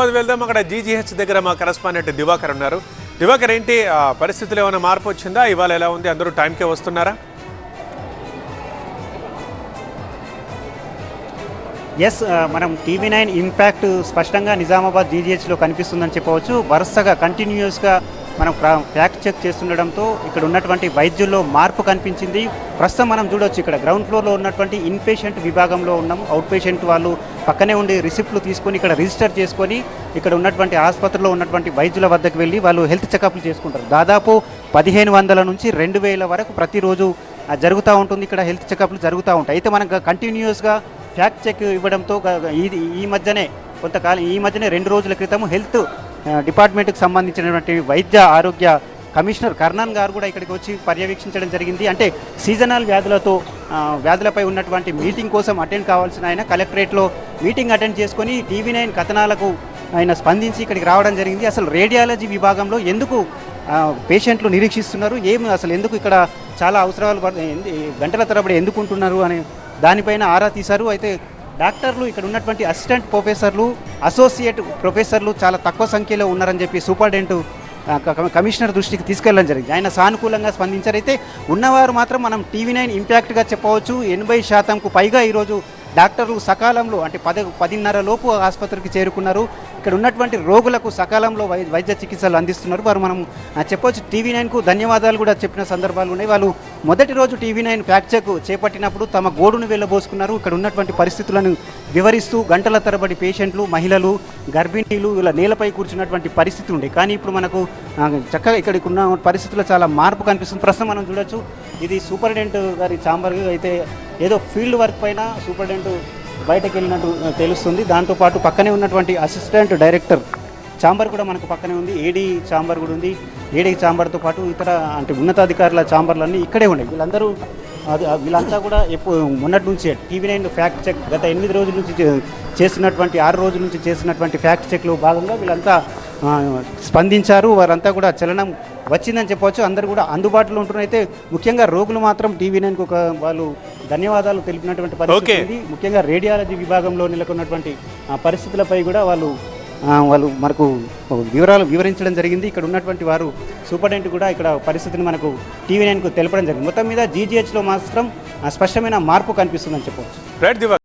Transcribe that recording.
పది వెళ్దాం. అక్కడ జీజీహెచ్ దగ్గర మా కరస్పాండెంట్ దివాకర్ ఉన్నారు. దివాకర్ ఏంటి పరిస్థితులు ఏమైనా మార్పు వచ్చిందా? ఇవాళ ఎలా ఉంది? అందరూ టైంకే వస్తున్నారా? ఎస్ మనం టీవీ నైన్ ఇంపాక్ట్ స్పష్టంగా నిజామాబాద్ జీజీహెచ్లో కనిపిస్తుందని చెప్పవచ్చు. వరుసగా కంటిన్యూస్గా మనం ఫ్యాక్ట్ చెక్ చేస్తుండడంతో ఇక్కడ ఉన్నటువంటి వైద్యుల్లో మార్పు కనిపించింది. ప్రస్తుతం మనం చూడొచ్చు ఇక్కడ గ్రౌండ్ ఫ్లోర్లో ఉన్నటువంటి ఇన్పేషెంట్ విభాగంలో ఉన్నాం అవుట్ పేషెంట్ వాళ్ళు పక్కనే ఉండి రిసిప్ట్లు తీసుకొని ఇక్కడ రిజిస్టర్ చేసుకొని ఇక్కడ ఉన్నటువంటి ఆసుపత్రిలో ఉన్నటువంటి వైద్యుల వద్దకు వెళ్ళి వాళ్ళు హెల్త్ చెకప్లు చేసుకుంటారు. దాదాపు పదిహేను వందల నుంచి రెండు వేల వరకు ప్రతిరోజు జరుగుతూ ఉంటుంది. ఇక్కడ హెల్త్ చెకప్లు జరుగుతూ ఉంటాయి. అయితే మనం కంటిన్యూస్గా ఫ్యాక్ట్ చెక్ ఇవ్వడంతో ఇది ఈ మధ్యనే కొంతకాలం ఈ మధ్యనే రెండు రోజుల క్రితం హెల్త్ డిపార్ట్మెంట్కి సంబంధించినటువంటి వైద్య ఆరోగ్య కమిషనర్ కర్ణన్ గారు కూడా ఇక్కడికి వచ్చి పర్యవేక్షించడం జరిగింది. అంటే సీజనల్ వ్యాధులతో వ్యాధులపై ఉన్నటువంటి మీటింగ్ కోసం అటెండ్ కావాల్సిన ఆయన కలెక్టరేట్లో మీటింగ్ అటెండ్ చేసుకొని టీవీ నైన్ కథనాలకు ఆయన స్పందించి ఇక్కడికి రావడం జరిగింది. అసలు రేడియాలజీ విభాగంలో ఎందుకు పేషెంట్లు నిరీక్షిస్తున్నారు? ఏం అసలు ఎందుకు ఇక్కడ చాలా అవసరాలు గంటల తరబడి ఎందుకు ఉంటున్నారు అనే దానిపైన ఆరా తీశారు. అయితే డాక్టర్లు ఇక్కడ ఉన్నటువంటి అసిస్టెంట్ ప్రొఫెసర్లు అసోసియేట్ ప్రొఫెసర్లు చాలా తక్కువ సంఖ్యలో ఉన్నారని చెప్పి సూపరింటెండెంట్ కమిషనర్ దృష్టికి తీసుకెళ్ళడం జరిగింది. ఆయన సానుకూలంగా స్పందించారైతే ఉన్నవారు మాత్రం మనం టీవీ నైన్ ఇంపాక్ట్గా చెప్పవచ్చు. ఎనభై శాతంకు పైగా ఈరోజు డాక్టర్లు సకాలంలో అంటే పది పదిన్నర లోపు ఆసుపత్రికి చేరుకున్నారు. ఇక్కడ ఉన్నటువంటి రోగులకు సకాలంలో వై వైద్య చికిత్సలు అందిస్తున్నారు. వారు మనం చెప్పవచ్చు టీవీ నైన్కు ధన్యవాదాలు కూడా చెప్పిన సందర్భాలు ఉన్నాయి. వాళ్ళు మొదటి రోజు టీవీ నైన్ ఫ్యాక్ట్ చెక్ చేపట్టినప్పుడు తమ గోడును వెళ్ళబోసుకున్నారు. ఇక్కడ ఉన్నటువంటి పరిస్థితులను వివరిస్తూ గంటల తరబడి పేషెంట్లు మహిళలు గర్భిణీలు ఇలా నేలపై కూర్చున్నటువంటి పరిస్థితి ఉండే. కానీ ఇప్పుడు మనకు చక్కగా ఇక్కడికి ఉన్న పరిస్థితుల్లో చాలా మార్పు కనిపిస్తుంది. ప్రస్తుతం మనం చూడొచ్చు ఇది సూపరింటెండెంట్ గారి చాంబర్ అయితే ఏదో ఫీల్డ్ వర్క్ పైన సూపరింటెండెంట్ బయటకు వెళ్ళినట్టు తెలుస్తుంది. దాంతోపాటు పక్కనే ఉన్నటువంటి అసిస్టెంట్ డైరెక్టర్ చాంబర్ కూడా మనకు పక్కనే ఉంది. ఏడీ చాంబర్ కూడా ఉంది. ఏడీ చాంబర్తో పాటు ఇతర అంటే ఉన్నతాధికారుల చాంబర్లన్నీ ఇక్కడే ఉన్నాయి. వీళ్ళందరూ అది వీళ్ళంతా కూడా ఎప్పుడు మొన్నటి నుంచే టీవీ నైన్ ఫ్యాక్ట్ చెక్ గత ఎనిమిది రోజుల నుంచి చే- చేస్తున్నటువంటి ఆరు రోజుల నుంచి చేస్తున్నటువంటి ఫ్యాక్ట్ చెక్లో భాగంగా వీళ్ళంతా స్పందించారు. వారంతా కూడా చలనం వచ్చిందని చెప్పవచ్చు. అందరూ కూడా అందుబాటులో ఉంటున్నారు. అయితే ముఖ్యంగా రోగులు మాత్రం టీవీ నైన్కి ఒక వాళ్ళు ధన్యవాదాలు తెలిపినటువంటి పరిస్థితి ముఖ్యంగా రేడియాలజీ విభాగంలో నెలకొన్నటువంటి పరిస్థితులపై కూడా వాళ్ళు వాళ్ళు మనకు వివరాలు వివరించడం జరిగింది. ఇక్కడ ఉన్నటువంటి వారు సూపరింటెండెంట్ కూడా ఇక్కడ పరిస్థితిని మనకు టీవీ నైన్కు తెలపడం జరిగింది. మొత్తం మీద జీజీహెచ్లో మాత్రం ఆ, స్పష్టమైన మార్పు కనిపిస్తుందని చెప్పవచ్చు రైట్